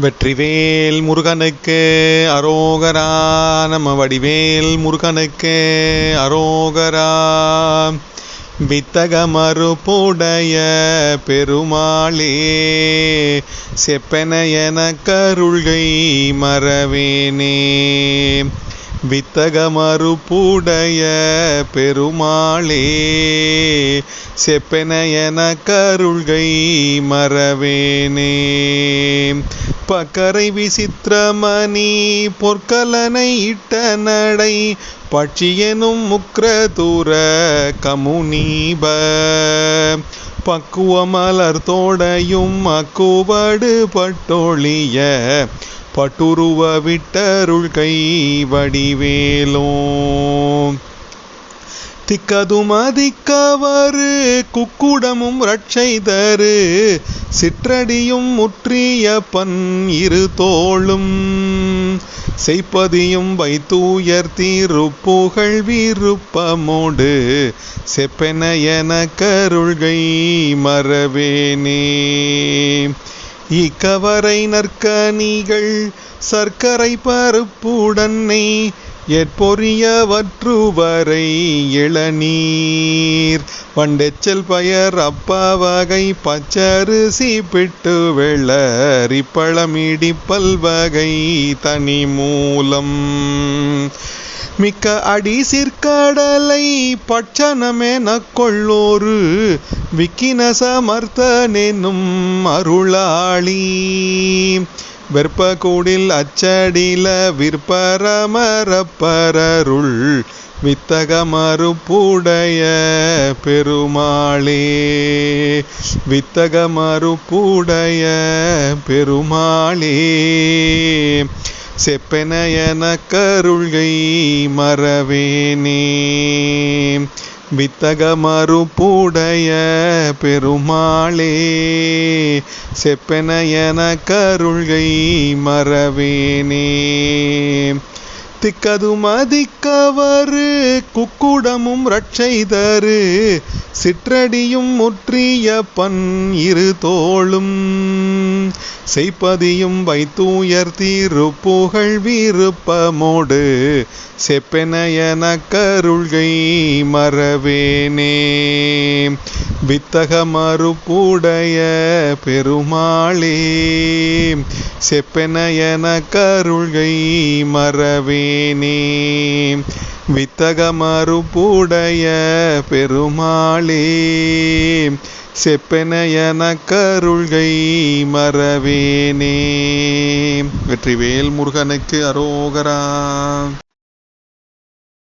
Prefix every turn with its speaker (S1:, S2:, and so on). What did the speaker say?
S1: வெற்றிவேல் முருகனுக்கு அரோகரா நம்ம வடிவேல் முருகனுக்கு அரோகரா. வித்தக மறுப்புடைய பெருமாளே செப்பென என கருள்கை மறவேனே. வித்தக மறுப்புடைய பெருமாளே செப்பென என கருள்கை மறவேனே. பக்கரை விசித்திரமணி பொற்கலனை இட்ட நடை பட்சியெனும் முக்ரதூர கமுனீப பக்குவ மலர் தோடையும் அக்குவடு பட்டொழிய பட்டுருவ விட்டருள் கை வடிவேலோ. திக்கதும் அதிக்கவாறு குக்குடமும் ரட்சை தரு சிற்றடியும் முற்றிய பன் இரு தோளும். செய்ப்பதியும் வைத்தூயர் தீருப்புகழ் விருப்பமோடு செப்பென என கருள்கை மறவேனே. இக்கவரை நற்கனிகள் சர்க்கரை பருப்புடன்னை எற்பொறியவற்றுவரை இளநீர். வண்டெச்சல் பயர் அப்பவகை பச்சரிசி பிட்டு வெள்ளரிப்பழமிடிப்பல் வகை தனி மூலம் மிக்க அடி சிற்கடலை பட்சணமென கொள்ளோரு விக்கினசமர்த்தனெனும் அருளாளி. வெற்பகூடில் அச்சடில விற்பரமரப்பரருள் வித்தக மறுப்புடைய பெருமாளே. வித்தக மறுப்புடைய பெருமாளே. செப்பென கருள்கை மறவேனே. வித்தக மறுப்புடைய பெருமாளே செப்பென கருள்கை மறவேனே. திக்கது மதிக்கவரு குக்குடமும் ரட்சை தரு சிற்றடியும் முற்றிய பன் இரு தோளும். செய்ப்பதியும் வைத்தூயர் தீருப்புகழ் விருப்பமோடு செப்பெனையன கருள்கை மறவேனே. வித்தக மறுப்புடைய பெருமாளே செப்பெனையன கருள்கை மறவே வித்தக வித்தகமறுப்புடைய பெருமாளே செப்பெனையன கருள்கை மறவேனே. வெற்றிவேல் முருகனுக்கு அரோகரா.